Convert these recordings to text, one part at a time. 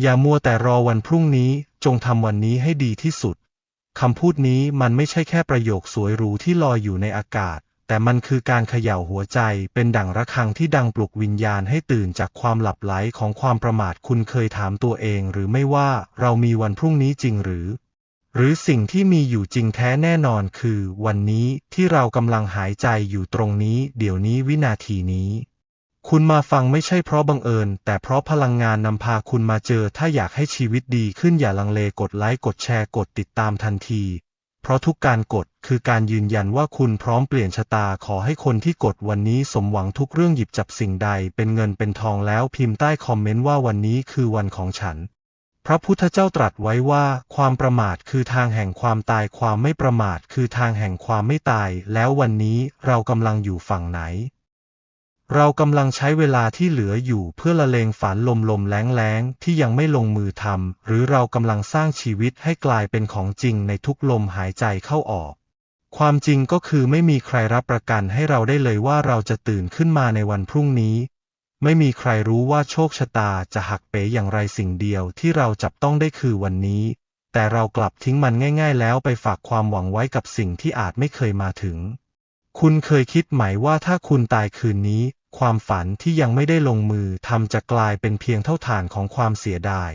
อย่ามัวแต่รอวันพรุ่งนี้จงทำวันนี้ให้ดีที่สุด คำพูดนี้มันไม่ใช่แค่ประโยคสวยหรูที่ลอยอยู่ในอากาศ แต่มันคือการเขย่าหัวใจเป็นดั่งระฆังที่ดังปลุกวิญญาณให้ตื่นจากความหลับไหลของความประมาทคุณเคยถามตัวเอง หรือไม่ว่าเรามีวันพรุ่งนี้จริงหรือ หรือสิ่งที่มีอยู่จริงแท้แน่นอนคือ วันนี้ที่เรากำลังหายใจอยู่ตรงนี้ เดี๋ยวนี้วินาทีนี้ คุณมาฟังไม่ใช่เพราะบังเอิญ แต่เพราะพลังงานนำพาคุณมาเจอ ถ้าอยากให้ชีวิตดีขึ้นอย่าลังเลกดไลค์กดแชร์กดติดตามทันที เพราะทุกการกดคือการยืนยันว่าคุณพร้อมเปลี่ยนชะตาขอให้คนที่กดวันนี้สมหวังทุกเรื่องหยิบจับสิ่งใด เป็นเงินเป็นทองแล้วพิมพ์ใต้คอมเมนต์ว่าวันนี้คือวันของฉัน พระพุทธเจ้าตรัสไว้ว่า ความประมาทคือทางแห่งความตายความไม่ประมาทคือทางแห่งความไม่ตาย แล้ววันนี้เรากำลังอยู่ฝั่งไหน เรากำลังใช้เวลาที่เหลืออยู่เพื่อละเลงฝันลมลมแล้งแล้งที่ยังไม่ลงมือทำหรือเรากำลังสร้างชีวิตให้กลายเป็นของจริงในทุกลมหายใจเข้าออก ความจริงก็คือไม่มีใครรับประกันให้เราได้เลยว่าเราจะตื่นขึ้นมาในวันพรุ่งนี้ ไม่มีใครรู้ว่าโชคชะตาจะหักเป๋อย่างไรสิ่งเดียวที่เราจับต้องได้คือวันนี้ แต่เรากลับทิ้งมันง่าย ๆ แล้วไปฝากความหวังไว้กับสิ่งที่อาจไม่เคยมาถึง คุณเคยคิดไหมว่าถ้าคุณตายคืนนี้ ความฝันที่ยังไม่ได้ลงมือทำจะกลายเป็นเพียงเท่าฐานของความเสียดาย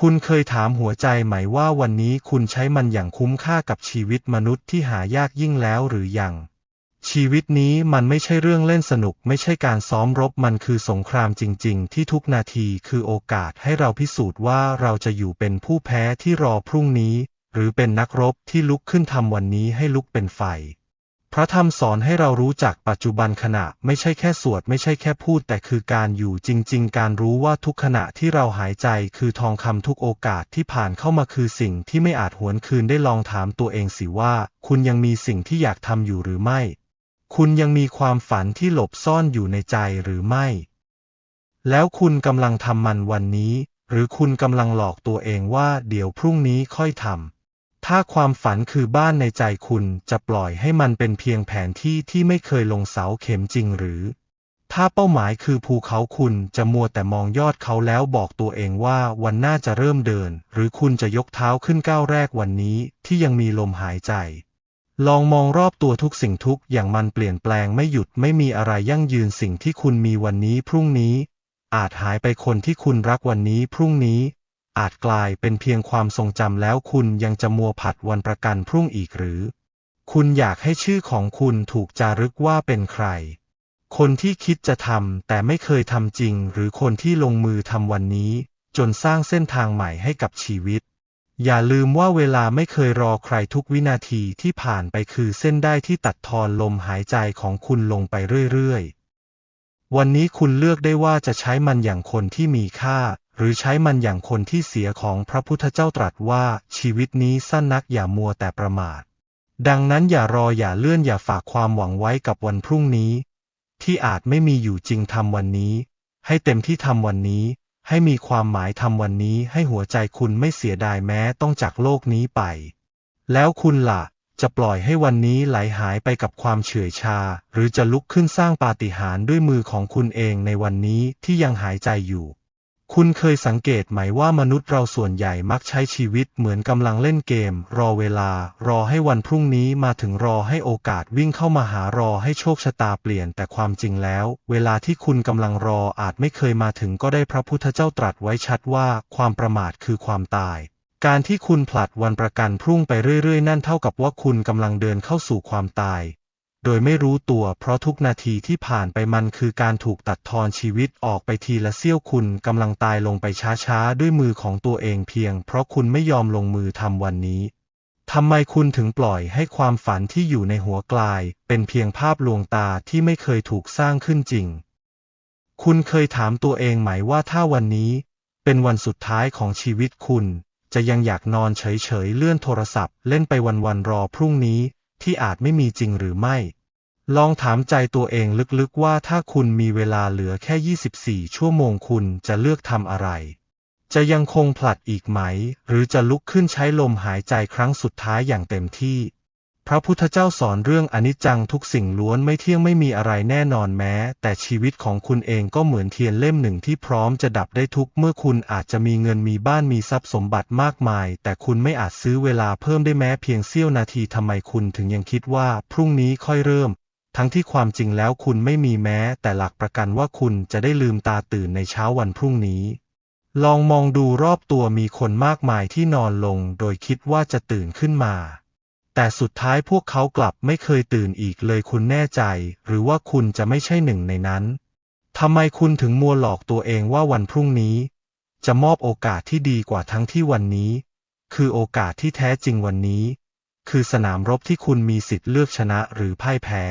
คุณเคยถามหัวใจไหมว่าวันนี้คุณใช้มันอย่างคุ้มค่ากับชีวิตมนุษย์ที่หายากยิ่งแล้วหรือยัง ชีวิตนี้มันไม่ใช่เรื่องเล่นสนุกไม่ใช่การซ้อมรบมันคือสงครามจริง ๆ ที่ทุกนาทีคือโอกาสให้เราพิสูจน์ว่าเราจะอยู่เป็นผู้แพ้ที่รอพรุ่งนี้ หรือเป็นนักรบที่ลุกขึ้นทำวันนี้ให้ลุกเป็นไฟ ระธรรมสอนให้เรารู้จักปัจจุบันขณะไม่ใช่แค่สวดไม่ใช่แค่พูด แต่คือการอยู่จริง ๆ การรู้ว่าทุกขณะที่เราหายใจคือทองคำทุกโอกาสที่ผ่านเข้ามาคือสิ่งที่ไม่อาจหวนคืนได้ลองถามตัวเองสิว่า คุณยังมีสิ่งที่อยากทำอยู่หรือไม่ คุณยังมีความฝันที่หลบซ่อนอยู่ในใจหรือไม่ แล้วคุณกำลังทำมันวันนี้ หรือคุณกำลังหลอกตัวเองว่าเดี๋ยวพรุ่งนี้ค่อยทำ ถ้าความฝันคือบ้านในใจคุณจะปล่อยให้มันเป็นเพียงแผนที่ที่ไม่เคยลงเสาเข็มจริงหรือ ถ้าเป้าหมายคือภูเขาคุณจะมัวแต่มองยอดเขาแล้วบอกตัวเองว่าวันหน้าจะเริ่มเดิน หรือคุณจะยกเท้าขึ้นก้าวแรกวันนี้ที่ยังมีลมหายใจ ลองมองรอบตัวทุกสิ่งทุกอย่างมันเปลี่ยนแปลงไม่หยุดไม่มีอะไรยั่งยืนสิ่งที่คุณมีวันนี้พรุ่งนี้ อาจหายไปคนที่คุณรักวันนี้พรุ่งนี้ อาจกลายเป็นเพียงความทรงจำแล้วคุณยังจะมัวผัดวันประกันพรุ่งอีกหรือ คุณอยากให้ชื่อของคุณถูกจารึกว่าเป็นใคร คนที่คิดจะทำแต่ไม่เคยทำจริง หรือคนที่ลงมือทำวันนี้ จนสร้างเส้นทางใหม่ให้กับชีวิต อย่าลืมว่าเวลาไม่เคยรอใครทุกวินาทีที่ผ่านไปคือเส้นได้ที่ตัดทอนลมหายใจของคุณลงไปเรื่อยๆวันนี้คุณเลือกได้ว่าจะใช้มันอย่างคนที่มีค่า หรือใช้มันอย่างคนที่เสียของพระพุทธเจ้าตรัสว่าชีวิตนี้สั้นนักอย่ามัวแต่ประมาท ดังนั้นอย่ารออย่าเลื่อนอย่าฝากความหวังไว้กับวันพรุ่งนี้ ที่อาจไม่มีอยู่จริงทำวันนี้ ให้เต็มที่ทำวันนี้ ให้มีความหมายทำวันนี้ให้หัวใจคุณไม่เสียดายแม้ต้องจากโลกนี้ไป แล้วคุณล่ะจะปล่อยให้วันนี้ไหลหายไปกับความเฉื่อยชา หรือจะลุกขึ้นสร้างปาฏิหาริย์ด้วยมือของคุณเองในวันนี้ที่ยังหายใจอยู่ คุณเคยสังเกตไหมว่ามนุษย์เราส่วนใหญ่มักใช้ชีวิตเหมือนกำลังเล่นเกม รอเวลา รอให้วันพรุ่งนี้มาถึงรอให้โอกาสวิ่งเข้ามาหารอให้โชคชะตาเปลี่ยนแต่ความจริงแล้ว เวลาที่คุณกำลังรออาจไม่เคยมาถึงก็ได้พระพุทธเจ้าตรัสไว้ชัดว่าความประมาทคือความตาย การที่คุณผลัดวันประกันพรุ่งไปเรื่อยๆ นั่นเท่ากับว่าคุณกำลังเดินเข้าสู่ความตาย โดยไม่รู้ตัวเพราะทุกนาทีที่ผ่านไปมันคือการถูกตัดทอนชีวิตออกไปทีละเสี้ยวคุณกำลังตายลงไปช้าๆ ด้วยมือของตัวเองเพียง เพราะคุณไม่ยอมลงมือทำวันนี้ทำไมคุณถึงปล่อยให้ความฝันที่อยู่ในหัวกลาย เป็นเพียงภาพลวงตาที่ไม่เคยถูกสร้างขึ้นจริง คุณเคยถามตัวเองไหมว่าถ้าวันนี้ เป็นวันสุดท้ายของชีวิตคุณ จะยังอยากนอนเฉยๆเลื่อนโทรศัพท์ เล่นไปวันๆรอพรุ่งนี้ ที่อาจไม่มีจริงหรือไม่ ลองถามใจตัวเองลึกๆว่าถ้าคุณมีเวลาเหลือแค่ 24 ชั่วโมงคุณจะเลือกทำอะไร จะยังคงผลัดอีกไหม หรือจะลุกขึ้นใช้ลมหายใจครั้งสุดท้ายอย่างเต็มที่ พระพุทธเจ้าสอนเรื่องอนิจจังทุกสิ่งล้วนไม่เที่ยงไม่มีอะไรแน่นอนแม้ แต่ชีวิตของคุณเองก็เหมือนเทียนเล่มหนึ่งที่พร้อมจะดับได้ทุกเมื่อคุณอาจจะมีเงินมีบ้านมีทรัพย์สมบัติมากมาย แต่คุณไม่อาจซื้อเวลาเพิ่มได้แม้เพียงเสี้ยวนาทีทำไมคุณถึงยังคิดว่าพรุ่งนี้ค่อยเริ่ม ทั้งที่ความจริงแล้วคุณไม่มีแม้ แต่หลักประกันว่าคุณจะได้ลืมตาตื่นในเช้าวันพรุ่งนี้ลองมองดูรอบตัวมีคนมากมายที่นอนลง โดยคิดว่าจะตื่นขึ้นมา แต่สุดท้ายพวกเขากลับไม่เคยตื่นอีกเลยคุณแน่ใจ หรือว่าคุณจะไม่ใช่หนึ่งในนั้นทำไมคุณถึงมัวหลอกตัวเองว่าวันพรุ่งนี้ จะมอบโอกาสที่ดีกว่าทั้งที่วันนี้ คือโอกาสที่แท้จริงวันนี้ คือสนามรบที่คุณมีสิทธิ์เลือกชนะหรือพ่ายแพ้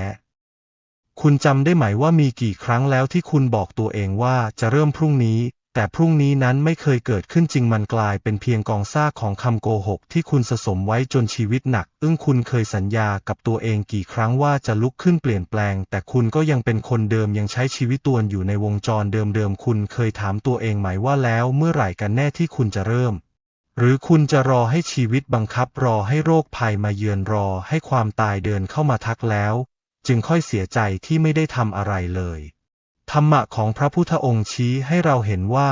คุณจำได้ไหมว่ามีกี่ครั้งแล้วที่คุณบอกตัวเองว่าจะเริ่มพรุ่งนี้ แต่พรุ่งนี้นั้นไม่เคยเกิดขึ้นจริงมันกลายเป็นเพียงกองซากของคำโกหกที่คุณสะสมไว้จนชีวิตหนัก อึ้งคุณเคยสัญญากับตัวเองกี่ครั้งว่าจะลุกขึ้นเปลี่ยนแปลง แต่คุณก็ยังเป็นคนเดิมยังใช้ชีวิตตัวนอยู่ในวงจรเดิมๆคุณเคยถามตัวเองไหมว่าแล้วเมื่อไหร่กันแน่ที่คุณจะเริ่มหรือคุณจะรอให้ชีวิตบังคับรอให้โรคภัยมาเยือนรอให้ความตายเดินเข้ามาทักแล้ว จึงค่อยเสียใจที่ไม่ได้ทำอะไรเลย ธรรมะของพระพุทธองค์ชี้ให้เราเห็นว่า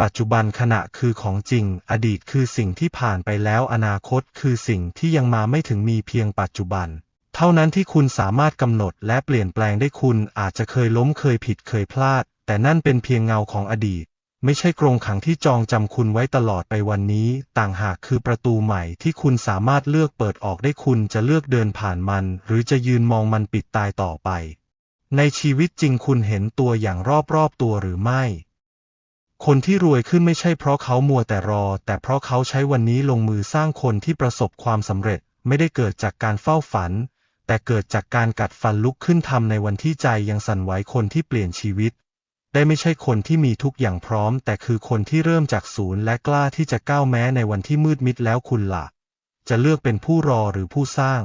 ปัจจุบันขณะคือของจริง อดีตคือสิ่งที่ผ่านไปแล้วอนาคตคือสิ่งที่ยังมาไม่ถึงมีเพียงปัจจุบัน เท่านั้นที่คุณสามารถกำหนดและเปลี่ยนแปลงได้คุณอาจจะเคยล้มเคยผิดเคยพลาด แต่นั่นเป็นเพียงเงาของอดีต ไม่ใช่กรงขังที่จองจำคุณไว้ตลอดไปวันนี้ ต่างหากคือประตูใหม่ที่คุณสามารถเลือกเปิดออกได้คุณจะเลือกเดินผ่านมัน หรือจะยืนมองมันปิดตายต่อไป ในชีวิตจริงคุณเห็นตัวอย่างรอบๆตัวหรือไม่ คนที่รวยขึ้นไม่ใช่เพราะเขามัวแต่รอ แต่เพราะเขาใช้วันนี้ลงมือสร้างคนที่ประสบความสำเร็จ ไม่ได้เกิดจากการเฝ้าฝัน แต่เกิดจากการกัดฟันลุกขึ้นทำในวันที่ใจยังสั่นไหวคนที่เปลี่ยนชีวิต ได้ไม่ใช่คนที่มีทุกอย่างพร้อม แต่คือคนที่เริ่มจากศูนย์และกล้าที่จะก้าวแม้ในวันที่มืดมิดแล้วคุณละ่ะ จะเลือกเป็นผู้รอหรือผู้สร้าง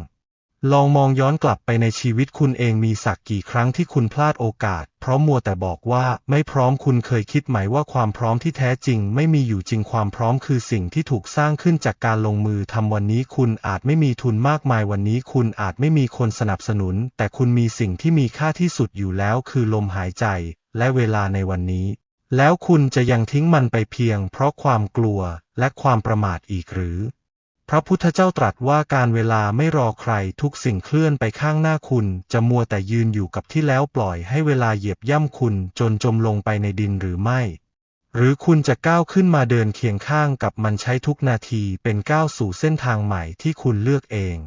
ลองมองย้อนกลับไปในชีวิตคุณเองมีสักกี่ครั้งที่คุณพลาดโอกาส เพราะมัวแต่บอกว่าไม่พร้อมคุณเคยคิดไหมว่าความพร้อมที่แท้จริง ไม่มีอยู่จริงความพร้อมคือสิ่งที่ถูกสร้างขึ้นจากการลงมือทำวันนี้คุณอาจไม่มีทุนมากมายวันนี้คุณอาจไม่มีคนสนับสนุน แต่คุณมีสิ่งที่มีค่าที่สุดอยู่แล้วคือลมหายใจ และเวลาในวันนี้ แล้วคุณจะยังทิ้งมันไปเพียง เพราะความกลัวและความประมาทอีกหรือ พระพุทธเจ้าตรัสว่าการเวลาไม่รอใครทุกสิ่งเคลื่อนไปข้างหน้าคุณ จะมัวแต่ยืนอยู่กับที่แล้วปล่อยให้เวลาเหยียบย่ำคุณจนจมลงไปในดินหรือไม่ หรือคุณจะก้าวขึ้นมาเดินเคียงข้างกับมันใช้ทุกนาทีเป็นก้าวสู่เส้นทางใหม่ที่คุณเลือกเอง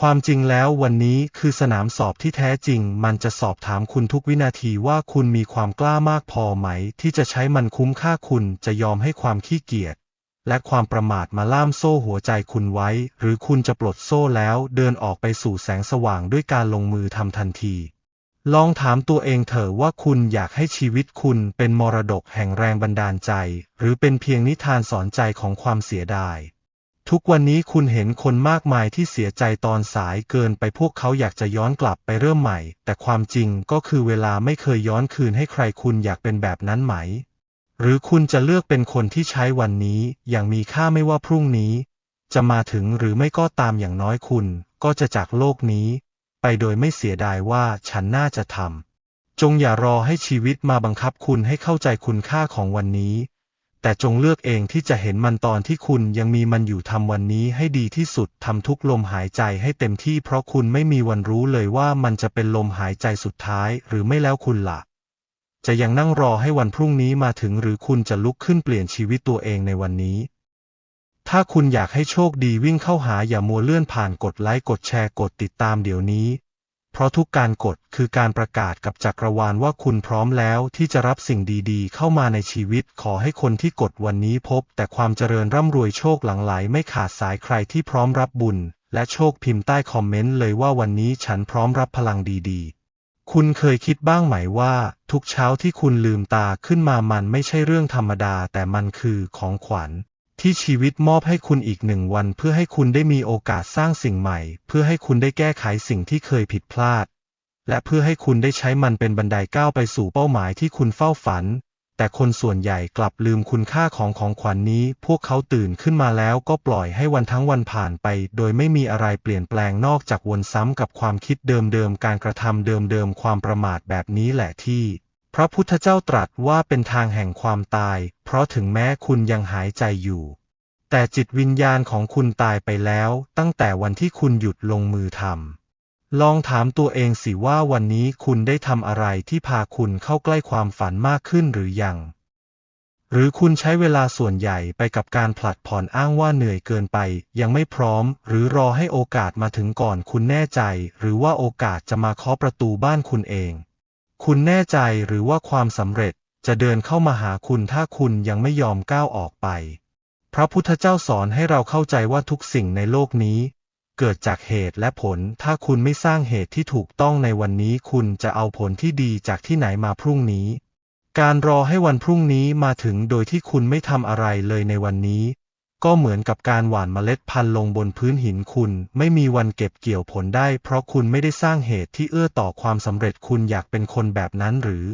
ความจริงแล้ววันนี้คือสนามสอบที่แท้จริง มันจะสอบถามคุณทุกวินาทีว่าคุณมีความกล้ามากพอไหม ที่จะใช้มันคุ้มค่าคุณจะยอมให้ความขี้เกียจ และความประมาทมาล่ามโซ่หัวใจคุณไว้ หรือคุณจะปลดโซ่แล้วเดินออกไปสู่แสงสว่างด้วยการลงมือทำทันที ลองถามตัวเองเถอะว่าคุณอยากให้ชีวิตคุณเป็นมรดกแห่งแรงบันดาลใจ หรือเป็นเพียงนิทานสอนใจของความเสียดาย ทุกวันนี้คุณเห็นคนมากมายที่เสียใจตอนสายเกินไปพวกเขาอยากจะย้อนกลับไปเริ่มใหม่ แต่ความจริงก็คือเวลาไม่เคยย้อนคืนให้ใครคุณอยากเป็นแบบนั้นไหม หรือคุณจะเลือกเป็นคนที่ใช้วันนี้อย่างมีค่าไม่ว่าพรุ่งนี้ จะมาถึงหรือไม่ก็ตามอย่างน้อยคุณ ก็จะจากโลกนี้ ไปโดยไม่เสียดายว่าฉันน่าจะทำจงอย่ารอให้ชีวิตมาบังคับคุณให้เข้าใจคุณค่าของวันนี้ แต่จงเลือกเองที่จะเห็นมันตอนที่คุณยังมีมันอยู่ทำวันนี้ให้ดีที่สุดทำทุกลมหายใจให้เต็มที่เพราะคุณไม่มีวันรู้เลยว่ามันจะเป็นลมหายใจสุดท้ายหรือไม่แล้วคุณละ่ะ จะยังนั่งรอให้วันพรุ่งนี้มาถึงหรือคุณจะลุกขึ้นเปลี่ยนชีวิตตัวเองในวันนี้ ถ้าคุณอยากให้โชคดีวิ่งเข้าหาอย่ามัวเลื่อนผ่านกดไลค์กดแชร์กดติดตามเดี๋ยวนี้ เพราะทุกการกดคือการประกาศกับจักรวาลว่าคุณพร้อมแล้วที่จะรับสิ่งดีๆ เข้ามาในชีวิตขอให้คนที่กดวันนี้พบ แต่ความเจริญร่ำรวยโชคหลังไหลไม่ขาดสายใครที่พร้อมรับบุญ และโชคพิมพ์ใต้คอมเมนต์เลยว่าวันนี้ฉันพร้อมรับพลังดีๆ คุณเคยคิดบ้างไหมว่า ทุกเช้าที่คุณลืมตาขึ้นมามันไม่ใช่เรื่องธรรมดาแต่มันคือของขวัญ ที่ชีวิตมอบให้คุณอีกหนึ่งวัน เพื่อให้คุณได้มีโอกาสสร้างสิ่งใหม่ เพื่อให้คุณได้แก้ไขสิ่งที่เคยผิดพลาด และเพื่อให้คุณได้ใช้มันเป็นบันไดก้าวไปสู่เป้าหมายที่คุณเฝ้าฝัน แต่คนส่วนใหญ่กลับลืมคุณค่าของของขวัญนนี้ พวกเขาตื่นขึ้นมาแล้วก็ปล่อยให้วันทั้งวันผ่านไป โดยไม่มีอะไรเปลี่ยนแปลงนอกจากวนซ้ำกับความคิดเดิมๆ การกระทำเดิมๆ ความประมาทแบบนี้แหละที่ พระพุทธเจ้าตรัสว่าเป็นทางแห่งความตาย เพราะถึงแม้คุณยังหายใจอยู่ แต่จิตวิญญาณของคุณตายไปแล้ว ตั้งแต่วันที่คุณหยุดลงมือทำ ลองถามตัวเองสิว่าวันนี้คุณได้ทำอะไรที่พาคุณเข้าใกล้ความฝันมากขึ้นหรือยัง หรือคุณใช้เวลาส่วนใหญ่ไปกับการผลัดผ่อนอ้างว่าเหนื่อยเกินไป ยังไม่พร้อม หรือรอให้โอกาสมาถึงก่อนคุณแน่ใจ หรือว่าโอกาสจะมาเคาะประตูบ้านคุณเอง คุณแน่ใจหรือว่าความสำเร็จจะเดินเข้ามาหาคุณถ้าคุณยังไม่ยอมก้าวออกไป พระพุทธเจ้าสอนให้เราเข้าใจว่าทุกสิ่งในโลกนี้ เกิดจากเหตุและผล ถ้าคุณไม่สร้างเหตุที่ถูกต้องในวันนี้ คุณจะเอาผลที่ดีจากที่ไหนมาพรุ่งนี้ การรอให้วันพรุ่งนี้มาถึงโดยที่คุณไม่ทำอะไรเลยในวันนี้ ก็เหมือนกับการหว่านเมล็ดพันธุ์ลงบนพื้นหินคุณ ไม่มีวันเก็บเกี่ยวผลได้ เพราะคุณไม่ได้สร้างเหตุที่เอื้อต่อความสำเร็จคุณอยากเป็นคนแบบนั้นหรือ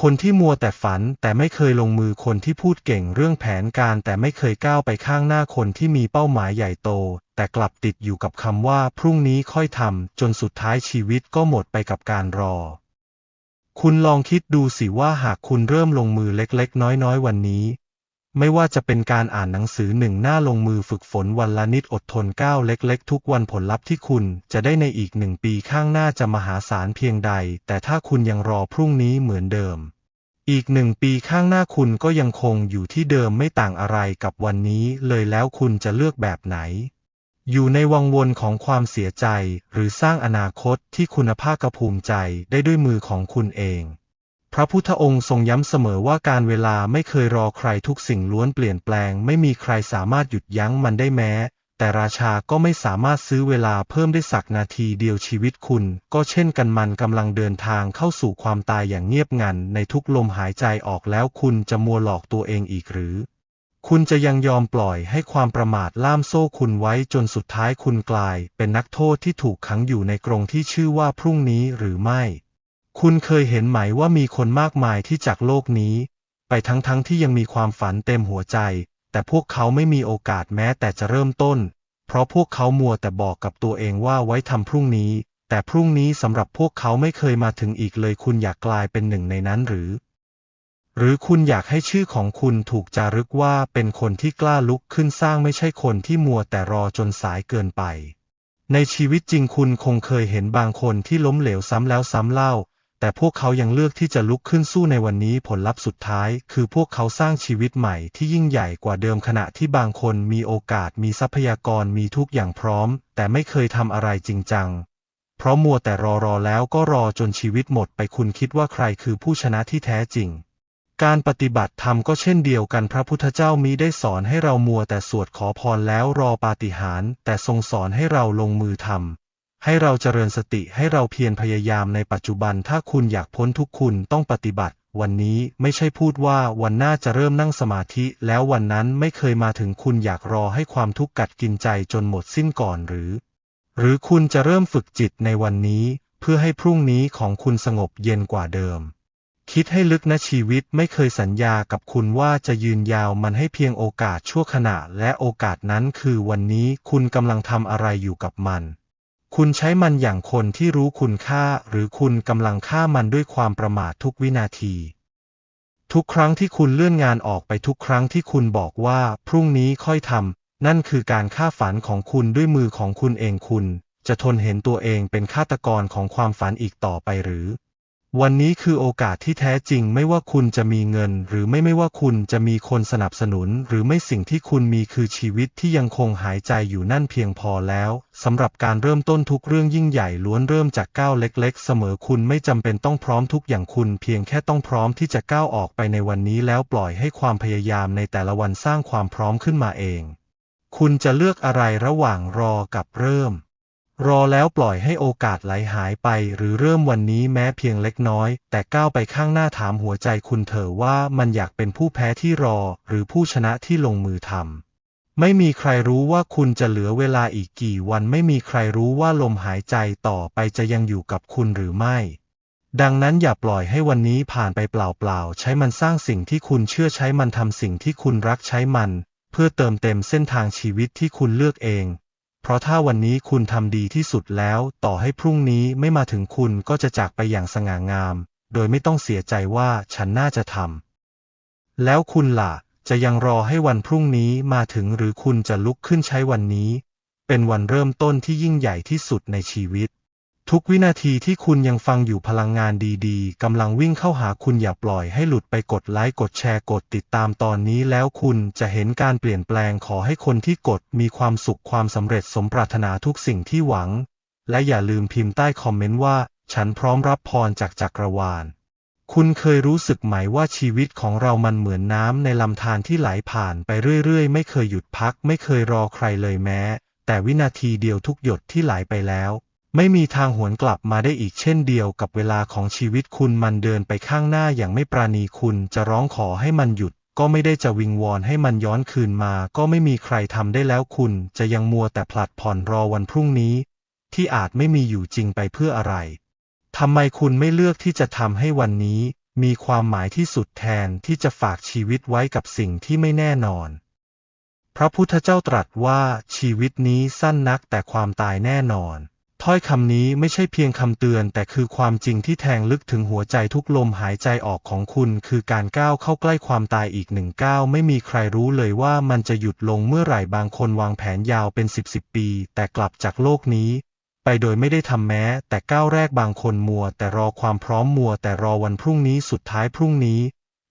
คนที่มัวแต่ฝันแต่ไม่เคยลงมือคนที่พูดเก่งเรื่องแผนการแต่ไม่เคยก้าวไปข้างหน้าคนที่มีเป้าหมายใหญ่โต แต่กลับติดอยู่กับคำว่าพรุ่งนี้ค่อยทำจนสุดท้ายชีวิตก็หมดไปกับการรอ คุณลองคิดดูสิว่าหากคุณเริ่มลงมือเล็กๆ น้อยๆ วันนี้ ไม่ว่าจะเป็นการอ่านหนังสือหนึ่งหน้าลงมือฝึกฝนวันละนิดอดทนก้าวเล็กๆ ทุกวันผลลัพธ์ที่คุณจะได้ในอีกหนึ่งปีข้างหน้าจะมหาศาลเพียงใด แต่ถ้าคุณยังรอพรุ่งนี้เหมือนเดิมอีกหนึ่งปีข้างหน้าคุณก็ยังคงอยู่ที่เดิมไม่ต่างอะไรกับวันนี้เลยแล้วคุณจะเลือกแบบไหน อยู่ในวังวนของความเสียใจ หรือสร้างอนาคตที่คุณภาคภูมิใจได้ด้วยมือของคุณเอง พระพุทธองค์ทรงย้ำเสมอว่าการเวลาไม่เคยรอใครทุกสิ่งล้วนเปลี่ยนแปลง ไม่มีใครสามารถหยุดยั้งมันได้แม้ แต่ราชาก็ไม่สามารถซื้อเวลาเพิ่มได้สักนาทีเดียวชีวิตคุณ ก็เช่นกันมันกำลังเดินทางเข้าสู่ความตายอย่างเงียบงันในทุกลมหายใจออกแล้วคุณจะมัวหลอกตัวเองอีกหรือ คุณจะยังยอมปล่อยให้ความประมาทล่ามโซ่คุณไว้จนสุดท้ายคุณกลาย เป็นนักโทษที่ถูกขังอยู่ในกรงที่ชื่อว่าพรุ่งนี้หรือไม่ คุณเคยเห็นไหมว่ามีคนมากมายที่จากโลกนี้ ไปทั้งๆทที่ยังมีความฝันเต็มหัวใจ แต่พวกเขาไม่มีโอกาสแม้แต่จะเริ่มต้น เพราะพวกเขามัวแต่บอกกับตัวเองว่าไว้ทำพรุ่งนี้ แต่พรุ่งนี้สำหรับพวกเขาไม่เคยมาถึงอีกเลยคุณอยากกลายเป็นหนึ่งในนั้นหรือ หรือคุณอยากให้ชื่อของคุณถูกจารึกว่าเป็นคนที่กล้าลุกขึ้นสร้างไม่ใช่คนที่มัวแต่รอจนสายเกินไป ในชีวิตจริงคุณคงเคยเห็นบางคนที่ล้มเหลวซ้ำแล้วซ้ำเล่า แต่พวกเขายังเลือกที่จะลุกขึ้นสู้ในวันนี้ผลลัพธ์สุดท้าย คือพวกเขาสร้างชีวิตใหม่ที่ยิ่งใหญ่กว่าเดิมขณะที่บางคนมีโอกาสมีทรัพยากรมีทุกอย่างพร้อม แต่ไม่เคยทำอะไรจริงจังเพราะมัวแต่รอรอแล้วก็รอจนชีวิตหมดไปคุณคิดว่าใครคือผู้ชนะที่แท้จริง การปฏิบัติธรรมก็เช่นเดียวกันพระพุทธเจ้ามิได้สอนให้เรามัวแต่สวดขอพรแล้วรอปาฏิหาริย์แต่ทรงสอนให้เราลงมือทำให้เราเจริญสติให้เราเพียรพยายามในปัจจุบันถ้าคุณอยากพ้นทุกข์คุณต้องปฏิบัติ วันนี้ไม่ใช่พูดว่าวันหน้าจะเริ่มนั่งสมาธิ แล้ววันนั้นไม่เคยมาถึงคุณอยากรอให้ความทุกข์กัดกินใจจนหมดสิ้นก่อนหรือ หรือคุณจะเริ่มฝึกจิตในวันนี้ เพื่อให้พรุ่งนี้ของคุณสงบเย็นกว่าเดิม คิดให้ลึกนะชีวิตไม่เคยสัญญากับคุณว่าจะยืนยาวมันให้เพียงโอกาสชั่วขณะและโอกาสนั้นคือวันนี้คุณกำลังทำอะไรอยู่กับมัน คุณใช้มันอย่างคนที่รู้คุณค่าหรือคุณกำลังฆ่ามันด้วยความประมาททุกวินาที ทุกครั้งที่คุณเลื่อนงานออกไปทุกครั้งที่คุณบอกว่าพรุ่งนี้ค่อยทำนั่นคือการฆ่าฝันของคุณด้วยมือของคุณเองคุณ จะทนเห็นตัวเองเป็นฆาตกรของความฝันอีกต่อไปหรือ วันนี้คือโอกาสที่แท้จริงไม่ว่าคุณจะมีเงิน หรือไม่ไม่ว่าคุณจะมีคนสนับสนุน หรือไม่สิ่งที่คุณมีคือชีวิตที่ยังคงหายใจอยู่นั่นเพียงพอแล้วสำหรับการเริ่มต้นทุกเรื่องยิ่งใหญ่ล้วนเริ่มจากก้าวเล็กๆ เสมอคุณไม่จำเป็นต้องพร้อมทุกอย่างคุณ เพียงแค่ต้องพร้อมที่จะก้าวออกไปในวันนี้แล้วปล่อยให้ความพยายามในแต่ละวันสร้างความพร้อมขึ้นมาเอง คุณจะเลือกอะไรระหว่างรอกับเริ่ม รอแล้วปล่อยให้โอกาสไหลหายไป หรือเริ่มวันนี้แม้เพียงเล็กน้อย แต่ก้าวไปข้างหน้าถามหัวใจคุณเถอะว่ามันอยากเป็นผู้แพ้ที่รอ หรือผู้ชนะที่ลงมือทำไม่มีใครรู้ว่าคุณจะเหลือเวลาอีกกี่วันไม่มีใครรู้ว่าลมหายใจต่อไปจะยังอยู่กับคุณหรือไม่ ดังนั้นอย่าปล่อยให้วันนี้ผ่านไปเปล่าๆใช้มันสร้างสิ่งที่คุณเชื่อใช้มันทำสิ่งที่คุณรักใช้มัน เพื่อเติมเต็มเส้นทางชีวิตที่คุณเลือกเอง เพราะถ้าวันนี้คุณทำดีที่สุดแล้ว ต่อให้พรุ่งนี้ไม่มาถึงคุณก็จะจากไปอย่างสง่างาม โดยไม่ต้องเสียใจว่าฉันน่าจะทำแล้วคุณล่ะ จะยังรอให้วันพรุ่งนี้มาถึงหรือคุณจะลุกขึ้นใช้วันนี้ เป็นวันเริ่มต้นที่ยิ่งใหญ่ที่สุดในชีวิต ทุกวินาทีที่คุณยังฟังอยู่พลังงานดีๆ กำลังวิ่งเข้าหาคุณอย่าปล่อยให้หลุดไปกดไลค์กดแชร์กดติดตามตอนนี้แล้วคุณจะเห็นการเปลี่ยนแปลงขอให้คนที่กดมีความสุขความสำเร็จสมปรารถนาทุกสิ่งที่หวัง และอย่าลืมพิมพ์ใต้คอมเมนต์ว่า ฉันพร้อมรับพรจากจักรวาล คุณเคยรู้สึกไหมว่าชีวิตของเรามันเหมือนน้ำในลำธารที่ไหลผ่านไปเรื่อยๆ ไม่เคยหยุดพัก ไม่เคยรอใครเลยแม้ แต่วินาทีเดียวทุกหยดที่ไหลไปแล้ว ไม่มีทางหวนกลับมาได้อีกเช่นเดียวกับเวลาของชีวิตคุณมันเดินไปข้างหน้าอย่างไม่ปราณีคุณจะร้องขอให้มันหยุด ก็ไม่ได้จะวิงวอนให้มันย้อนคืนมา ก็ไม่มีใครทำได้แล้วคุณ จะยังมัวแต่ผลัดผ่อนรอวันพรุ่งนี้ ที่อาจไม่มีอยู่จริงไปเพื่ออะไรทำไมคุณไม่เลือกที่จะทำให้วันนี้ มีความหมายที่สุดแทนที่จะฝากชีวิตไว้กับสิ่งที่ไม่แน่นอน พระพุทธเจ้าตรัสว่าชีวิตนี้สั้นนักแต่ความตายแน่นอน ถ้อยคำนี้ไม่ใช่เพียงคำเตือน แต่คือความจริงที่แทงลึกถึงหัวใจทุกลมหายใจออกของคุณ คือการก้าวเข้าใกล้ความตายอีกหนึ่งก้าวไม่มีใครรู้เลยว่ามันจะหยุดลงเมื่อไหร่บางคนวางแผนยาวเป็นสิบสิบปี แต่กลับจากโลกนี้ ไปโดยไม่ได้ทำแม้ แต่ก้าวแรกบางคนมัว แต่รอความพร้อมมัว แต่รอวันพรุ่งนี้สุดท้ายพรุ่งนี้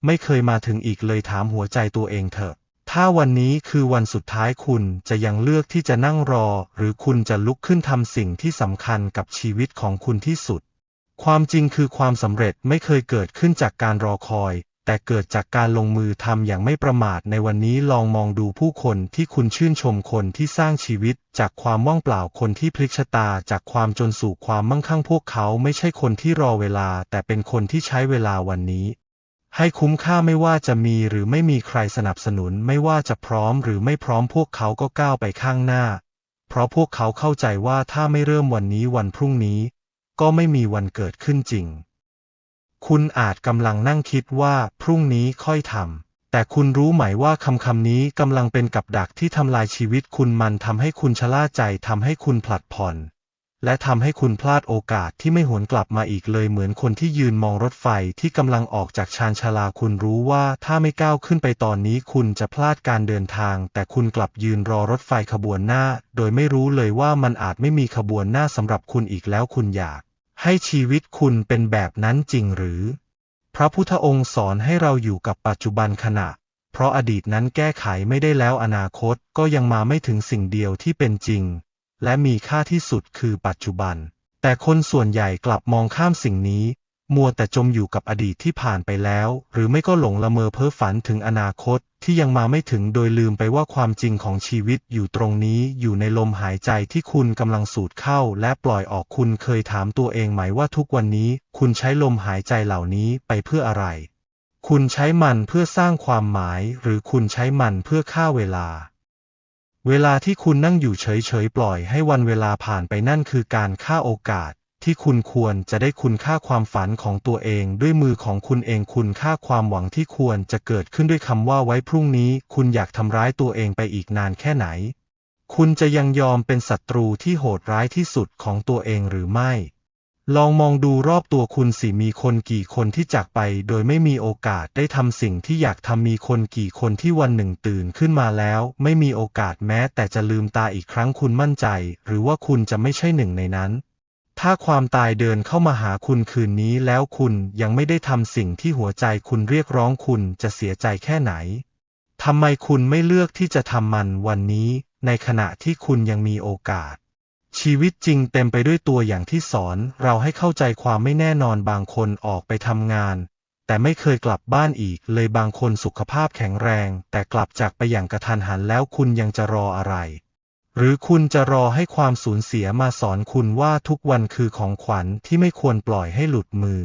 ไม่เคยมาถึงอีกเลยถามหัวใจตัวเองเถอะ ถ้าวันนี้คือวันสุดท้ายคุณจะยังเลือกที่จะนั่งรอ หรือคุณจะลุกขึ้นทำสิ่งที่สำคัญกับชีวิตของคุณที่สุด ความจริงคือความสำเร็จไม่เคยเกิดขึ้นจากการรอคอย แต่เกิดจากการลงมือทำอย่างไม่ประมาทในวันนี้ลองมองดูผู้คนที่คุณชื่นชมคนที่สร้างชีวิต จากความว่างเปล่าคนที่พลิกชะตา จากความจนสู่ความมั่งคั่งพวกเขาไม่ใช่คนที่รอเวลา แต่เป็นคนที่ใช้เวลาวันนี้ ให้คุ้มค่าไม่ว่าจะมีหรือไม่มีใครสนับสนุนไม่ว่าจะพร้อมหรือไม่พร้อมพวกเขาก็ก้าวไปข้างหน้า เพราะพวกเขาเข้าใจว่าถ้าไม่เริ่มวันนี้วันพรุ่งนี้ ก็ไม่มีวันเกิดขึ้นจริง คุณอาจกำลังนั่งคิดว่าพรุ่งนี้ค่อยทำแต่คุณรู้ไหมว่าคำคำนี้กำลังเป็นกับดักที่ทำลายชีวิตคุณมันทำให้คุณชะล่าใจทำให้คุณผลัดผ่อน และทำให้คุณพลาดโอกาสที่ไม่หวนกลับมาอีกเลยเหมือนคนที่ยืนมองรถไฟที่กำลังออกจากชานชาลาคุณรู้ว่าถ้าไม่ก้าวขึ้นไปตอนนี้คุณจะพลาดการเดินทาง แต่คุณกลับยืนรอรถไฟขบวนหน้า โดยไม่รู้เลยว่ามันอาจไม่มีขบวนหน้าสำหรับคุณอีกแล้วคุณอยาก ให้ชีวิตคุณเป็นแบบนั้นจริงหรือ พระพุทธองค์สอนให้เราอยู่กับปัจจุบันขณะ เพราะอดีตนั้นแก้ไขไม่ได้แล้วอนาคตก็ยังมาไม่ถึงสิ่งเดียวที่เป็นจริง และมีค่าที่สุดคือปัจจุบัน แต่คนส่วนใหญ่กลับมองข้ามสิ่งนี้ มัวแต่จมอยู่กับอดีตที่ผ่านไปแล้ว หรือไม่ก็หลงละเมอเพ้อฝันถึงอนาคตที่ยังมาไม่ถึงโดยลืมไปว่าความจริงของชีวิตอยู่ตรงนี้อยู่ในลมหายใจที่คุณกำลังสูดเข้าและปล่อยออกคุณเคยถามตัวเองไหมว่าทุกวันนี้ คุณใช้ลมหายใจเหล่านี้ไปเพื่ออะไร คุณใช้มันเพื่อสร้างความหมาย หรือคุณใช้มันเพื่อฆ่าเวลา เวลาที่คุณนั่งอยู่เฉยๆปล่อยให้วันเวลาผ่านไปนั่นคือการฆ่าโอกาส ที่คุณควรจะได้คุณค่าความฝันของตัวเองด้วยมือของคุณเองคุณค่าความหวังที่ควรจะเกิดขึ้นด้วยคำว่าไว้พรุ่งนี้ คุณอยากทำร้ายตัวเองไปอีกนานแค่ไหน คุณจะยังยอมเป็นศัตรูที่โหดร้ายที่สุดของตัวเองหรือไม่ ลองมองดูรอบตัวคุณสิมีคนกี่คนที่จากไป โดยไม่มีโอกาสได้ทำสิ่งที่อยากทำมีคนกี่คนที่วันหนึ่งตื่นขึ้นมาแล้ว ไม่มีโอกาสแม้ แต่จะลืมตาอีกครั้งคุณมั่นใจ หรือว่าคุณจะไม่ใช่หนึ่งในนั้น ถ้าความตายเดินเข้ามาหาคุณคืนนี้แล้วคุณยังไม่ได้ทำสิ่งที่หัวใจคุณเรียกร้องคุณจะเสียใจแค่ไหนทำไมคุณไม่เลือกที่จะทำมันวันนี้ ในขณะที่คุณยังมีโอกาส ชีวิตจริงเต็มไปด้วยตัวอย่างที่สอนเราให้เข้าใจความไม่แน่นอนบางคนออกไปทำงาน แต่ไม่เคยกลับบ้านอีก เลยบางคนสุขภาพแข็งแรง แต่กลับจากไปอย่างกระทันหันแล้วคุณยังจะรออะไร หรือคุณจะรอให้ความสูญเสียมาสอนคุณว่าทุกวันคือของขวัญที่ไม่ควรปล่อยให้หลุดมือ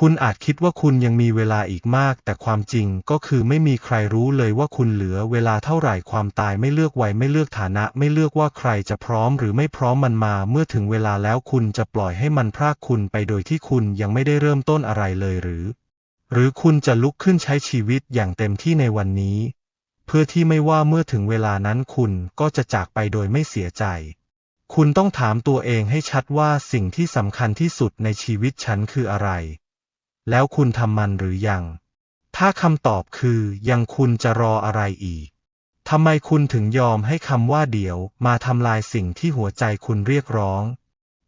คุณอาจคิดว่าคุณยังมีเวลาอีกมาก แต่ความจริงก็คือไม่มีใครรู้เลยว่าคุณเหลือเวลาเท่าไหร่ความตายไม่เลือกวัยไม่เลือกฐานะ ไม่เลือกว่าใครจะพร้อมหรือไม่พร้อมมันมา เมื่อถึงเวลาแล้วคุณจะปล่อยให้มันพรากคุณไปโดยที่คุณยังไม่ได้เริ่มต้นอะไรเลยหรือ หรือคุณจะลุกขึ้นใช้ชีวิตอย่างเต็มที่ในวันนี้ เพื่อที่ไม่ว่าเมื่อถึงเวลานั้นคุณก็จะจากไปโดยไม่เสียใจคุณต้องถามตัวเองให้ชัดว่าสิ่งที่สำคัญที่สุดในชีวิตฉันคืออะไร แล้วคุณทำมันหรือยัง ถ้าคำตอบคือยังคุณจะรออะไรอีก ทำไมคุณถึงยอมให้คำว่าเดี๋ยวมาทำลายสิ่งที่หัวใจคุณเรียกร้อง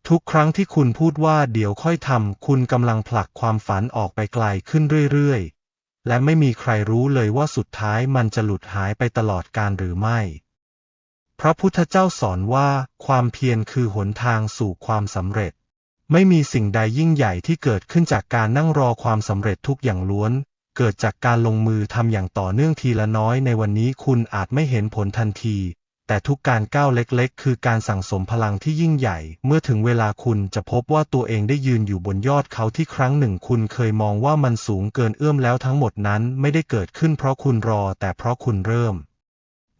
ทุกครั้งที่คุณพูดว่าเดี๋ยวค่อยทำคุณกำลังผลักความฝันออกไปไกลขึ้นเรื่อยๆ และไม่มีใครรู้เลยว่าสุดท้ายมันจะหลุดหายไปตลอดการหรือไม่ พระพุทธเจ้าสอนว่าความเพียรคือหนทางสู่ความสำเร็จ ไม่มีสิ่งใดยิ่งใหญ่ที่เกิดขึ้นจากการนั่งรอความสำเร็จทุกอย่างล้วน เกิดจากการลงมือทำอย่างต่อเนื่องทีละน้อยในวันนี้คุณอาจไม่เห็นผลทันที แต่ทุกการก้าวเล็กๆ คือการสั่งสมพลังที่ยิ่งใหญ่ เมื่อถึงเวลาคุณจะพบว่าตัวเองได้ยืนอยู่บนยอดเขาที่ครั้งหนึ่งคุณเคยมองว่ามันสูงเกินเอื้อมแล้วทั้งหมดนั้นไม่ได้เกิดขึ้นเพราะคุณรอแต่เพราะคุณเริ่ม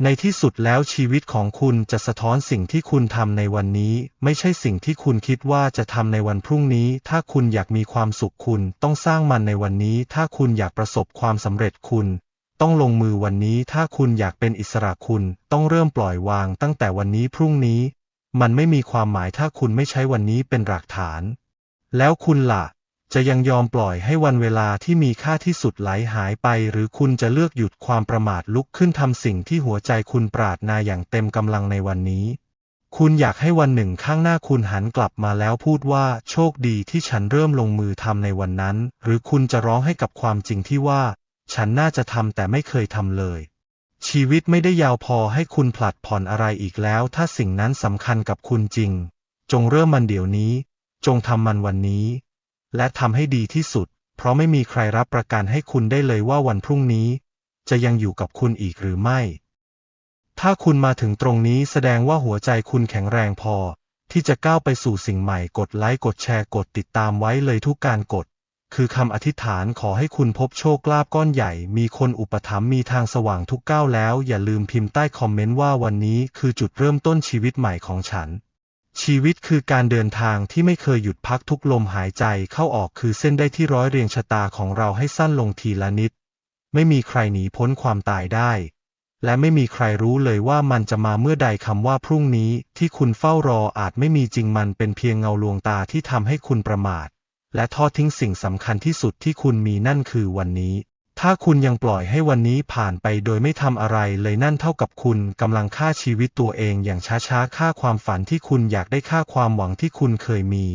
ในที่สุดแล้วชีวิตของคุณจะสะท้อนสิ่งที่คุณทำในวันนี้ ไม่ใช่สิ่งที่คุณคิดว่าจะทำในวันพรุ่งนี้ ถ้าคุณอยากมีความสุขคุณต้องสร้างมันในวันนี้ ถ้าคุณอยากประสบความสำเร็จคุณ ต้องลงมือวันนี้ถ้าคุณอยากเป็นอิสระคุณ ต้องเริ่มปล่อยวางตั้งแต่วันนี้พรุ่งนี้ มันไม่มีความหมายถ้าคุณไม่ใช้วันนี้เป็นหลักฐาน แล้วคุณล่ะ จะยังยอมปล่อยให้วันเวลาที่มีค่าที่สุดไหลหายไป หรือคุณจะเลือกหยุดความประมาทลุกขึ้นทำสิ่งที่หัวใจคุณปรารถนาอย่างเต็มกำลังในวันนี้ คุณอยากให้วันหนึ่งข้างหน้าคุณหันกลับมาแล้วพูดว่าโชคดีที่ฉันเริ่มลงมือทำในวันนั้น หรือคุณจะร้องให้กับความจริงที่ว่า ฉันน่าจะทำแต่ไม่เคยทำเลยชีวิตไม่ได้ยาวพอให้คุณผลัดผ่อนอะไรอีกแล้ว ถ้าสิ่งนั้นสำคัญกับคุณจริง จงเริ่มมันเดี๋ยวนี้ จงทำมันวันนี้ และทำให้ดีที่สุด เพราะไม่มีใครรับประกันให้คุณได้เลยว่าวันพรุ่งนี้ จะยังอยู่กับคุณอีกหรือไม่ ถ้าคุณมาถึงตรงนี้แสดงว่าหัวใจคุณแข็งแรงพอ ที่จะก้าวไปสู่สิ่งใหม่กดไลค์กดแชร์กดติดตามไว้เลยทุกการกด คือคำอธิษฐานขอให้คุณพบโชคลาภก้อนใหญ่ มีคนอุปถัมภ์มีทางสว่างทุกก้าวแล้ว อย่าลืมพิมพ์ใต้คอมเมนต์ว่าวันนี้คือจุดเริ่มต้นชีวิตใหม่ของฉัน ชีวิตคือการเดินทางที่ไม่เคยหยุดพักทุกลมหายใจเข้าออกคือเส้นได้ที่ร้อยเรียงชะตาของเราให้สั้นลงทีละนิด ไม่มีใครหนีพ้นความตายได้ และไม่มีใครรู้เลยว่ามันจะมาเมื่อใดคำว่าพรุ่งนี้ที่คุณเฝ้ารออาจไม่มีจริงมันเป็นเพียงเงาลวงตาที่ทำให้คุณประมาท และทอดทิ้งสิ่งสำคัญที่สุดที่คุณมีนั่นคือวันนี้ ถ้าคุณยังปล่อยให้วันนี้ผ่านไปโดยไม่ทำอะไรเลยนั่นเท่ากับคุณกำลังฆ่าชีวิตตัวเองอย่างช้าๆฆ่าความฝันที่คุณอยากได้ฆ่าความหวังที่คุณเคยมี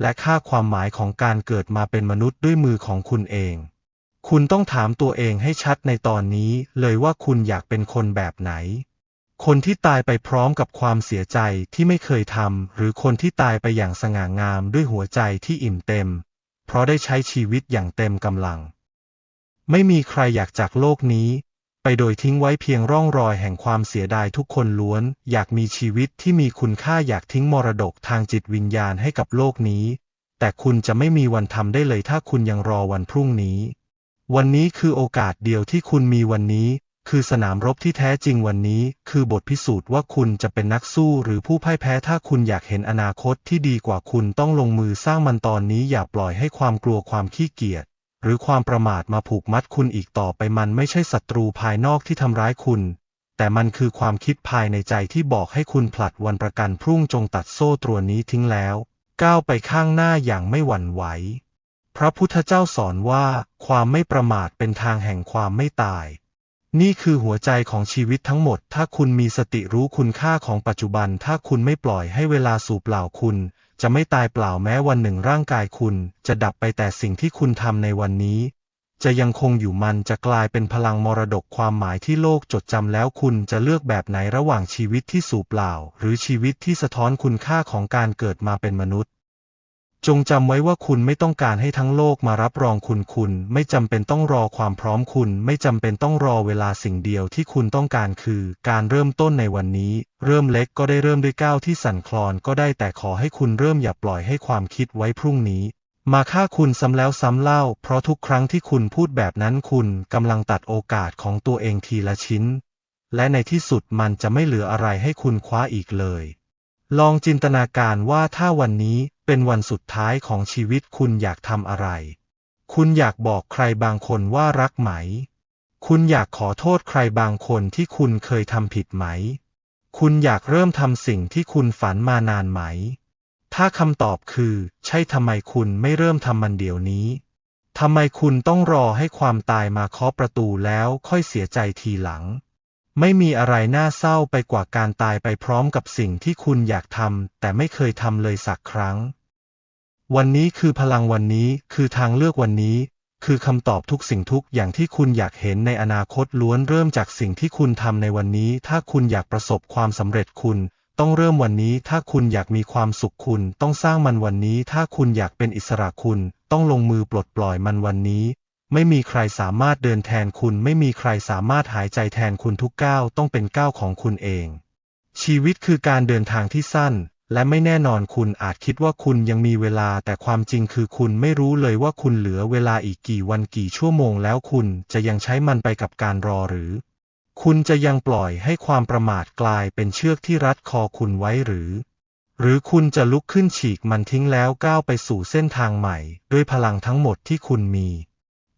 และฆ่าความหมายของการเกิดมาเป็นมนุษย์ด้วยมือของคุณเอง คุณต้องถามตัวเองให้ชัดในตอนนี้เลยว่าคุณอยากเป็นคนแบบไหน คนที่ตายไปพร้อมกับความเสียใจที่ไม่เคยทำหรือคนที่ตายไปอย่างสง่างามด้วยหัวใจที่อิ่มเต็ม เพราะได้ใช้ชีวิตอย่างเต็มกำลัง ไม่มีใครอยากจากโลกนี้ ไปโดยทิ้งไว้เพียงร่องรอยแห่งความเสียดายทุกคนล้วน อยากมีชีวิตที่มีคุณค่าอยากทิ้งมรดกทางจิตวิญญาณให้กับโลกนี้ แต่คุณจะไม่มีวันทำได้เลยถ้าคุณยังรอวันพรุ่งนี้ วันนี้คือโอกาสเดียวที่คุณมีวันนี้ คือสนามรบที่แท้จริงวันนี้ คือบทพิสูจน์ว่าคุณจะเป็นนักสู้หรือผู้พ่ายแพ้ถ้าคุณอยากเห็นอนาคตที่ดีกว่าคุณต้องลงมือสร้างมันตอนนี้อย่าปล่อยให้ความกลัวความขี้เกียจ หรือความประมาทมาผูกมัดคุณอีกต่อไปมันไม่ใช่ศัตรูภายนอกที่ทำร้ายคุณ แต่มันคือความคิดภายในใจที่บอกให้คุณผลัดวันประกันพรุ่งจงตัดโซ่ตรวนนี้ทิ้งแล้ว ก้าวไปข้างหน้าอย่างไม่หวั่นไหว พระพุทธเจ้าสอนว่าความไม่ประมาทเป็นทางแห่งความไม่ตาย นี่คือหัวใจของชีวิตทั้งหมด ถ้าคุณมีสติรู้คุณค่าของปัจจุบัน ถ้าคุณไม่ปล่อยให้เวลาสูบเปล่าคุณ จะไม่ตายเปล่าแม้วันหนึ่งร่างกายคุณ จะดับไปแต่สิ่งที่คุณทำในวันนี้ จะยังคงอยู่มันจะกลายเป็นพลังมรดกความหมายที่โลกจดจำแล้วคุณจะเลือกแบบไหนระหว่างชีวิตที่สูบเปล่า หรือชีวิตที่สะท้อนคุณค่าของการเกิดมาเป็นมนุษย์ จงจำไว้ว่าคุณไม่ต้องการให้ทั้งโลกมารับรองคุณคุณ ไม่จำเป็นต้องรอความพร้อมคุณ ไม่จำเป็นต้องรอเวลาสิ่งเดียวที่คุณต้องการคือ การเริ่มต้นในวันนี้ เริ่มเล็กก็ได้เริ่มด้วยก้าวที่สั่นคลอนก็ได้แต่ขอให้คุณเริ่มอย่าปล่อยให้ความคิดไว้พรุ่งนี้ มาฆ่าคุณซ้ำแล้วซ้ำเล่า เพราะทุกครั้งที่คุณพูดแบบนั้นคุณกำลังตัดโอกาสของตัวเองทีละชิ้น และในที่สุดมันจะไม่เหลืออะไรให้คุณคว้าอีกเลย ลองจินตนาการว่าถ้าวันนี้ เป็นวันสุดท้ายของชีวิตคุณอยากทำอะไร คุณอยากบอกใครบางคนว่ารักไหม คุณอยากขอโทษใครบางคนที่คุณเคยทำผิดไหม คุณอยากเริ่มทำสิ่งที่คุณฝันมานานไหม ถ้าคำตอบคือ ใช่ทำไมคุณไม่เริ่มทำมันเดี๋ยวนี้ทำไมคุณต้องรอให้ความตายมาเคาะประตูแล้วค่อยเสียใจทีหลัง ไม่มีอะไรน่าเศร้าไปกว่าการตายไปพร้อมกับสิ่งที่คุณอยากทำแต่ไม่เคยทำเลยสักครั้ง วันนี้คือพลังวันนี้คือทางเลือกวันนี้ คือคำตอบทุกสิ่งทุกอย่างที่คุณอยากเห็นในอนาคตล้วนเริ่มจากสิ่งที่คุณทำในวันนี้ ถ้าคุณอยากประสบความสำเร็จคุณ ต้องเริ่มวันนี้ ถ้าคุณอยากมีความสุขคุณ ต้องสร้างมันวันนี้ ถ้าคุณอยากเป็นอิสระคุณ ต้องลงมือปลดปล่อยมันวันนี้ ไม่มีใครสามารถเดินแทนคุณ ไม่มีใครสามารถหายใจแทนคุณทุกก้าวต้องเป็นก้าวของคุณเอง ชีวิตคือการเดินทางที่สั้น และไม่แน่นอนคุณอาจคิดว่าคุณยังมีเวลาแต่ความจริงคือคุณไม่รู้เลยว่าคุณเหลือเวลาอีกกี่วันกี่ชั่วโมงแล้วคุณจะยังใช้มันไปกับการรอหรือ คุณจะยังปล่อยให้ความประมาทกลายเป็นเชือกที่รัดคอคุณไว้หรือ หรือคุณจะลุกขึ้นฉีกมันทิ้งแล้วก้าวไปสู่เส้นทางใหม่ ด้วยพลังทั้งหมดที่คุณมี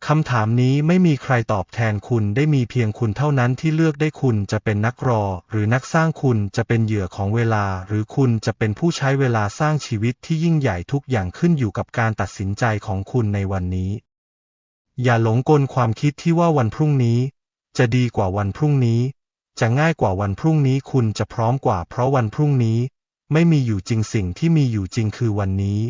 คำถามนี้ไม่มีใครตอบแทนคุณได้มีเพียงคุณเท่านั้นที่เลือกได้คุณจะเป็นนักรอ หรือนักสร้างคุณจะเป็นเหยื่อของเวลา หรือคุณจะเป็นผู้ใช้เวลาสร้างชีวิตที่ยิ่งใหญ่ทุกอย่างขึ้นอยู่กับการตัดสินใจของคุณในวันนี้ อย่าหลงกลความคิดที่ว่าวันพรุ่งนี้ จะดีกว่าวันพรุ่งนี้ จะง่ายกว่าวันพรุ่งนี้คุณจะพร้อมกว่าเพราะวันพรุ่งนี้ ไม่มีอยู่จริงสิ่งที่มีอยู่จริงคือวันนี้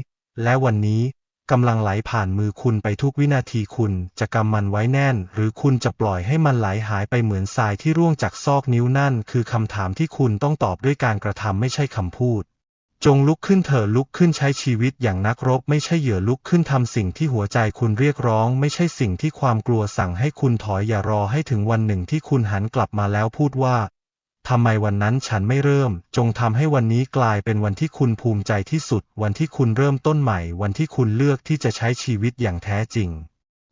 และวันนี้ กำลังไหลผ่านมือคุณไปทุกวินาทีคุณจะกำมันไว้แน่น หรือคุณจะปล่อยให้มันไหลหายไปเหมือนทรายที่ร่วงจากซอกนิ้วนั่น คือคำถามที่คุณต้องตอบด้วยการกระทำไม่ใช่คำพูด จงลุกขึ้นเถอะลุกขึ้นใช้ชีวิตอย่างนักรบ ไม่ใช่เหยื่อลุกขึ้นทำสิ่งที่หัวใจคุณเรียกร้อง ไม่ใช่สิ่งที่ความกลัวสั่งให้คุณถอยอย่ารอให้ถึงวันหนึ่งที่คุณหันกลับมาแล้วพูดว่า ทำไมวันนั้นฉันไม่เริ่ม จงทำให้วันนี้กลายเป็นวันที่คุณภูมิใจที่สุด วันที่คุณเริ่มต้นใหม่ วันที่คุณเลือกที่จะใช้ชีวิตอย่างแท้จริง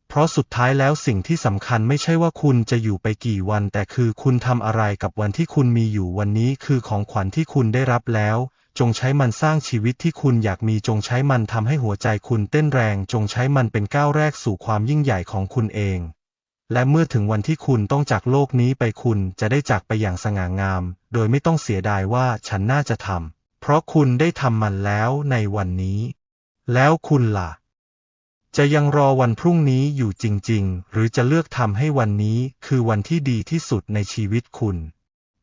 เพราะสุดท้ายแล้วสิ่งที่สำคัญไม่ใช่ว่าคุณจะอยู่ไปกี่วัน แต่คือคุณทำอะไรกับวันที่คุณมีอยู่วันนี้คือของขวัญที่คุณได้รับแล้ว จงใช้มันสร้างชีวิตที่คุณอยากมีจงใช้มันทำให้หัวใจคุณเต้นแรง จงใช้มันเป็นก้าวแรกสู่ความยิ่งใหญ่ของคุณเอง และเมื่อถึงวันที่คุณต้องจากโลกนี้ไปคุณจะได้จากไปอย่างสง่างาม โดยไม่ต้องเสียดายว่าฉันน่าจะทำเพราะคุณได้ทำมันแล้วในวันนี้ แล้วคุณล่ะ จะยังรอวันพรุ่งนี้อยู่จริง ๆ หรือจะเลือกทำให้วันนี้คือวันที่ดีที่สุดในชีวิตคุณ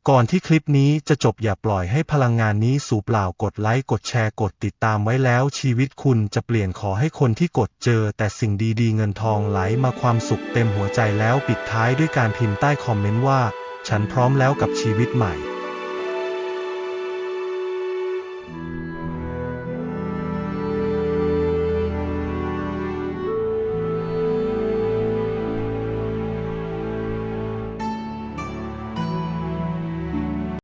ก่อนที่คลิปนี้จะจบอย่าปล่อยให้พลังงานนี้สูบเปล่ากดไลค์กดแชร์กดติดตามไว้แล้ว ชีวิตคุณจะเปลี่ยนขอให้คนที่กดเจอ แต่สิ่งดีๆ เงินทองไหลมาความสุขเต็มหัวใจแล้วปิดท้ายด้วยการพิมพ์ใต้คอมเมนต์ว่า ฉันพร้อมแล้วกับชีวิตใหม่